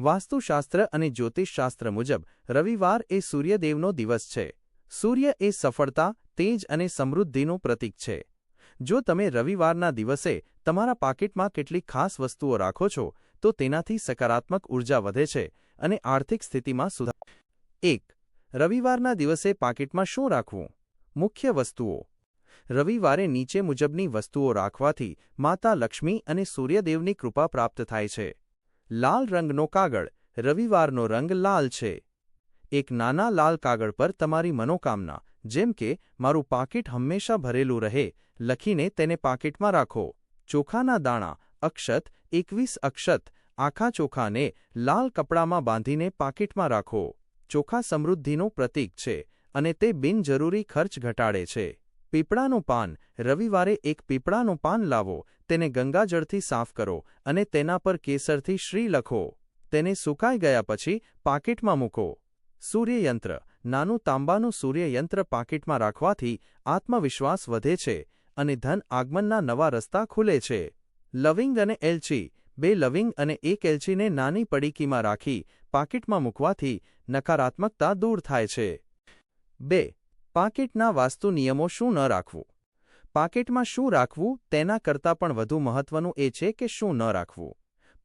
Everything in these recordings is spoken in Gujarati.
વાસ્તુશાસ્ત્ર અને જ્યોતિષશાસ્ત્ર મુજબ, રવિવાર એ સૂર્યદેવનો દિવસ છે. સૂર્ય એ સફળતા, તેજ અને સમૃદ્ધિનું પ્રતીક છે. જો તમે રવિવારના દિવસે તમારા પાકીટમાં કેટલીક ખાસ વસ્તુઓ રાખો છો, તો તેનાથી સકારાત્મક ઊર્જા વધે છે અને આર્થિક સ્થિતિમાં સુધાર એક, રવિવારના દિવસે પાકીટમાં શું રાખવું? મુખ્ય વસ્તુઓ. રવિવારે નીચે મુજબની વસ્તુઓ રાખવાથી માતા લક્ષ્મી અને સૂર્યદેવની કૃપા પ્રાપ્ત થાય છે. લાલ રંગનો કાગળ, રવિવારનો રંગ લાલ છે. એક નાના લાલ કાગળ પર તમારી મનોકામના, જેમ કે, મારું પાકીટ હંમેશા ભરેલું રહે, લખીને તેને પાકીટમાં રાખો. ચોખાના દાણા, અક્ષત, એકવીસ અક્ષત, આખા ચોખાને લાલ કપડામાં બાંધીને પાકીટમાં રાખો. ચોખા સમૃદ્ધિનું પ્રતીક છે, અને તે બિનજરૂરી ખર્ચ ઘટાડે છે. પીપળાનું પાન, રવિવારે એક પીપળાનું પાન લાવો તેને ગંગાજળથી સાફ કરો અને તેના પર કેસરથી શ્રી લખો. તેને સુકાઈ ગયા પછી પાકીટમાં મૂકો. સૂર્યયંત્ર. નાનું તાંબાનું સૂર્યયંત્ર પાકીટમાં રાખવાથી આત્મવિશ્વાસ વધે છે અને ધન આગમનના નવા રસ્તા ખુલે છે. લવિંગ અને એલચી. બે લવિંગ અને એક એલચીને નાની પડીકીમાં રાખી પાકીટમાં મૂકવાથી નકારાત્મકતા દૂર થાય છે. બે. પાકીટના વાસ્તુ નિયમો શું ન રાખવું? પાકીટમાં શું રાખવું, તેના કરતાં પણ વધુ મહત્વનું એ છે કે શું ન રાખવું.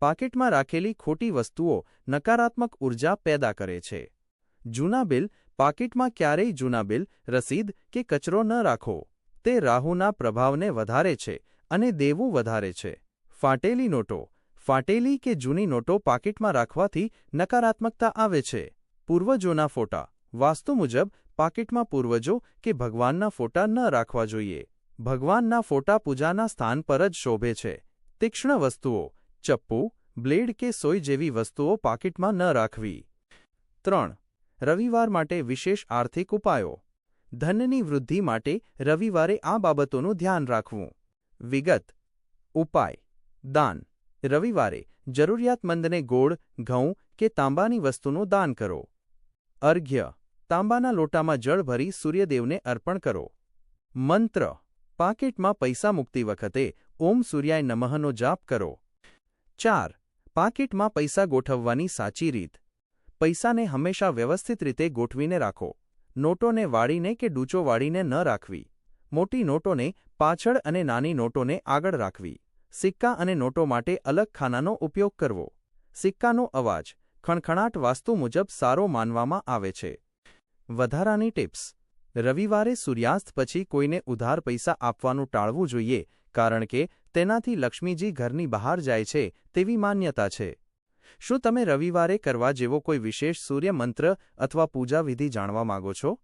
પાકેટમાં રાખેલી ખોટી વસ્તુઓ નકારાત્મક ઊર્જા પેદા કરે છે. જૂના બિલ, પાકીટમાં ક્યારેય જૂના બિલ, રસીદ કે કચરો ન રાખો. તે રાહુના પ્રભાવને વધારે છે અને દેવું વધારે છે. ફાટેલી નોટો, ફાટેલી કે જૂની નોટો પાકીટમાં રાખવાથી નકારાત્મકતા આવે છે. પૂર્વજોના ફોટા, વાસ્તુ મુજબ, પાકીટમાં પૂર્વજો કે ભગવાનના ફોટા ન રાખવા જોઈએ. ભગવાનના ફોટા પૂજાના સ્થાન પર જ શોભે છે. તીક્ષ્ણ વસ્તુઓ, ચપ્પુ, બ્લેડ કે સોય જેવી વસ્તુઓ પાકીટમાં ન રાખવી. ત્રણ, રવિવાર માટે વિશેષ આર્થિક ઉપાયો. ધનની વૃદ્ધિ માટે રવિવારે આ બાબતોનું ધ્યાન રાખવું. વિગત, ઉપાય. દાન. રવિવારે જરૂરિયાતમંદને ગોળ, ઘઉં કે તાંબાની વસ્તુનું દાન કરો. અર્ઘ્ય. તાંબાના લોટામાં જળ ભરી સૂર્યદેવને અર્પણ કરો. મંત્ર. પાકીટમાં પૈસા મૂકતી વખતે ઓમ સૂર્યાય નમઃનો જાપ કરો. ચાર, પાકીટમાં પૈસા ગોઠવવાની સાચી રીત. પૈસાને હંમેશા વ્યવસ્થિત રીતે ગોઠવીને રાખો. નોટોને વાળીને કે ડૂચો વાળીને ન રાખવી. મોટી નોટોને પાછળ અને નાની નોટોને આગળ રાખવી. સિક્કા અને નોટો માટે અલગ ખાનાનો ઉપયોગ કરવો. સિક્કાનો અવાજ, ખણખણાટ વાસ્તુ મુજબ સારો માનવામાં આવે છે. વધારાની ટિપ્સ. રવિવારે સૂર્યાસ્ત પછી કોઈને ઉધાર પૈસા આપવાનું ટાળવું જોઈએ, કારણ કે તેનાથી લક્ષ્મીજી ઘરની બહાર જાય છે તેવી માન્યતા છે. શું તમે રવિવારે કરવા જેવો કોઈ વિશેષ સૂર્ય મંત્ર અથવા પૂજા વિધિ જાણવા માંગો છો?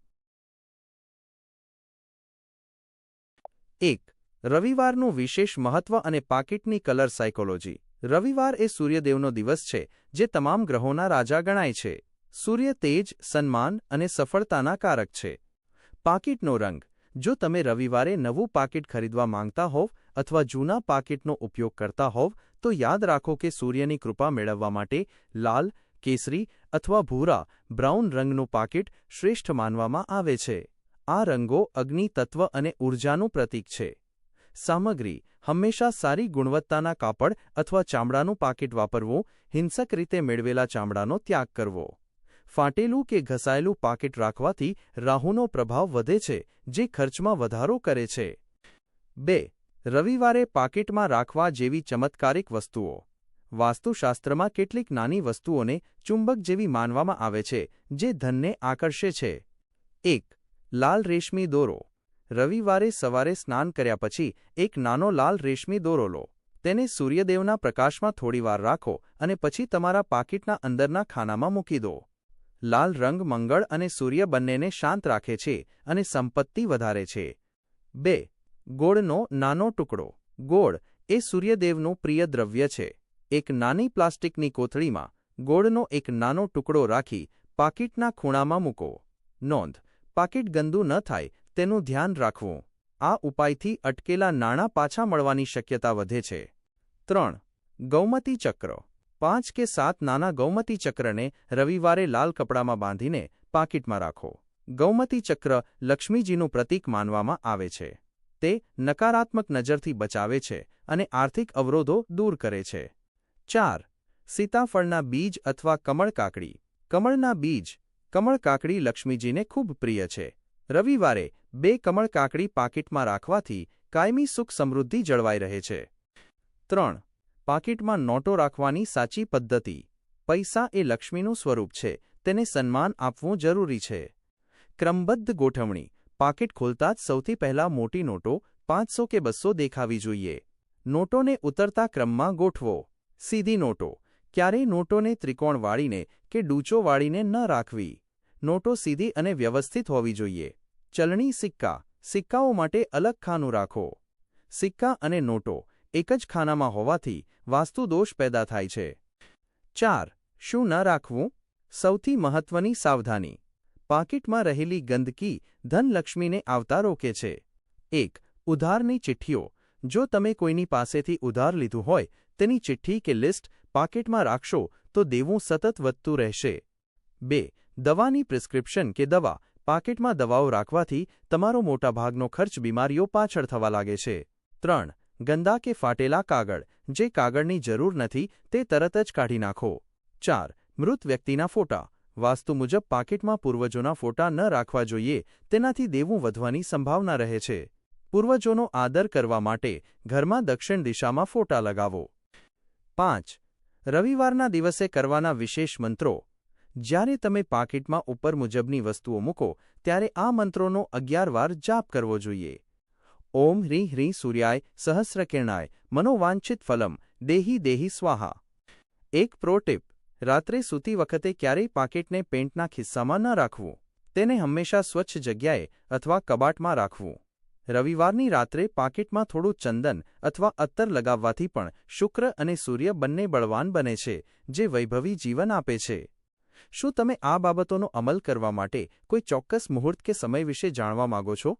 એક, રવિવારનું વિશેષ મહત્વ અને પાકીટની કલર સાયકોલોજી. રવિવાર એ સૂર્યદેવનો દિવસ છે, જે તમામ ગ્રહોના રાજા ગણાય છે. સૂર્ય તેજ, સન્માન અને સફળતાના કારક છે. પાકીટનો રંગ. જો તમે રવિવારે નવું પાકીટ ખરીદવા માંગતા હોવ અથવા જૂના પાકીટનો ઉપયોગ કરતા હોવ, તો યાદ રાખો કે સૂર્યની કૃપા મેળવવા માટે લાલ, કેસરી અથવા ભૂરા, બ્રાઉન રંગનું પાકીટ શ્રેષ્ઠ માનવામાં આવે છે. આ રંગો અગ્નિ, તત્વ અને ઊર્જાનું પ્રતીક છે. સામગ્રી. હંમેશા સારી ગુણવત્તાના કાપડ અથવા ચામડાનું પાકીટ વાપરવું, હિંસક રીતે મેળવેલા ચામડાનો ત્યાગ કરવો. ફાટેલું કે ઘસાયેલું પાકીટ રાખવાથી રાહુનો પ્રભાવ વધે છે, જે ખર્ચમાં વધારો કરે છે. બે, રવિવારે પાકીટમાં રાખવા જેવી ચમત્કારિક વસ્તુઓ. વાસ્તુશાસ્ત્રમાં કેટલીક નાની વસ્તુઓને ચુંબક જેવી માનવામાં આવે છે, જે ધનને આકર્ષે છે. એક, લાલ રેશમી દોરો. રવિવારે સવારે સ્નાન કર્યા પછી એક નાનો લાલ રેશમી દોરો લો. તેને સૂર્યદેવના પ્રકાશમાં થોડીવાર રાખો અને પછી તમારા પાકીટના અંદરના ખાનામાં મૂકી દો. લાલ રંગ મંગળ અને સૂર્ય બંનેને શાંત રાખે છે અને સંપત્તિ વધારે છે. બે, ગોળનો નાનો ટુકડો. ગોળ એ સૂર્યદેવનું પ્રિય દ્રવ્ય છે. એક નાની પ્લાસ્ટિકની કોથળીમાં ગોળનો એક નાનો ટુકડો રાખી પાકીટના ખૂણામાં મૂકો. નોંધ, પાકીટ ગંદુ ન થાય તેનું ધ્યાન રાખવું. આ ઉપાયથી અટકેલા નાણાં પાછા મળવાની શક્યતા વધે છે. ત્રણ, ગૌમતી ચક્ર. પાંચ કે સાત નાના ગૌમતી ચક્રને રવિવારે લાલ કપડામાં બાંધીને પાકીટમાં રાખો. ગૌમતી ચક્ર લક્ષ્મીજીનું પ્રતીક માનવામાં આવે છે. તે નકારાત્મક નજરથી બચાવે છે અને આર્થિક અવરોધો દૂર કરે છે. ચાર, સીતાફળના બીજ અથવા કમળ કાકડી. કમળના બીજ, કમળ કાકડી લક્ષ્મીજીને ખૂબ પ્રિય છે. રવિવારે બે કમળ કાકડી પાકીટમાં રાખવાથી કાયમી સુખ સમૃદ્ધિ જળવાઈ રહે છે. ત્રણ પાકીટમાં નોટો રાખવાની સાચી પદ્ધતિ. પૈસા એ લક્ષ્મીનું સ્વરૂપ છે, તેને સન્માન આપવું જરૂરી છે. ક્રમબદ્ધ ગોઠવણી. પાકીટ ખોલતા જ સૌથી પહેલા મોટી નોટો પાંચસો કે બસો દેખાવી જોઈએ. નોટોને ઉતરતા ક્રમમાં ગોઠવો. સીધી નોટો. ક્યારેય નોટોને ત્રિકોણ વાળીને કે ડૂચો વાળીને ન રાખવી. નોટો સીધી અને વ્યવસ્થિત હોવી જોઈએ. ચલણી સિક્કા. સિક્કાઓ માટે અલગ ખાનું રાખો. સિક્કા અને નોટો એક જ ખાનામાં હોવાથી વાસ્તુદોષ પેદા થાય છે. ચાર, શું ન રાખવું? સૌથી મહત્વની સાવધાની. પાકીટમાં રહેલી ગંદકી ધનલક્ષ્મીને આવતા રોકે છે. એક, ઉધારની ચિઠ્ઠીઓ. જો તમે કોઈની પાસેથી ઉધાર લીધું હોય, તેની ચિઠ્ઠી કે લિસ્ટ પાકીટમાં રાખશો, તો દેવું સતત વધતું રહેશે. બે, દવાની પ્રિસ્ક્રિપ્શન કે દવા. પાકીટમાં દવાઓ રાખવાથી તમારો મોટાભાગનો ખર્ચ બીમારીઓ પાછળ થવા લાગે છે. ત્રણ ગંદા કે ફાટેલા કાગળ, જે કાગળની જરૂર નથી, તે તરત જ કાઢી નાખો. ચાર, મૃત વ્યક્તિના ફોટા. વાસ્તુ મુજબ, પાકીટમાં પૂર્વજોના ફોટા ન રાખવા જોઈએ, તેનાથી દેવું વધવાની સંભાવના રહે છે. પૂર્વજોનો આદર કરવા માટે ઘરમાં દક્ષિણ દિશામાં ફોટા લગાવો. પાંચ, રવિવારના દિવસે કરવાના વિશેષ મંત્રો. જ્યારે તમે પાકીટમાં ઉપર મુજબની વસ્તુઓ મૂકો, ત્યારે આ મંત્રોનો અગિયાર વાર જાપ કરવો જોઈએ. ઓમ હ્રી હ્રી સૂર્યાય સહસ્રકિરણાય મનોવાંછિત ફલમ દેહી દેહી સ્વાહા. એક પ્રો ટીપ, રાત્રે સૂતી વખતે ક્યારેય પાકેટને પેન્ટના ખિસ્સામાં ન રાખવું. તેને હંમેશા સ્વચ્છ જગ્યાએ અથવા કબાટમાં રાખવું. રવિવારની રાત્રે પાકેટમાં થોડું ચંદન અથવા અત્તર લગાવવાથી પણ શુક્ર અને સૂર્ય બંને બળવાન બને છે, જે વૈભવી જીવન આપે છે. શું તમે આ બાબતોનો અમલ કરવા માટે કોઈ ચોક્કસ મુહૂર્ત કે સમય વિશે જાણવા માંગો છો?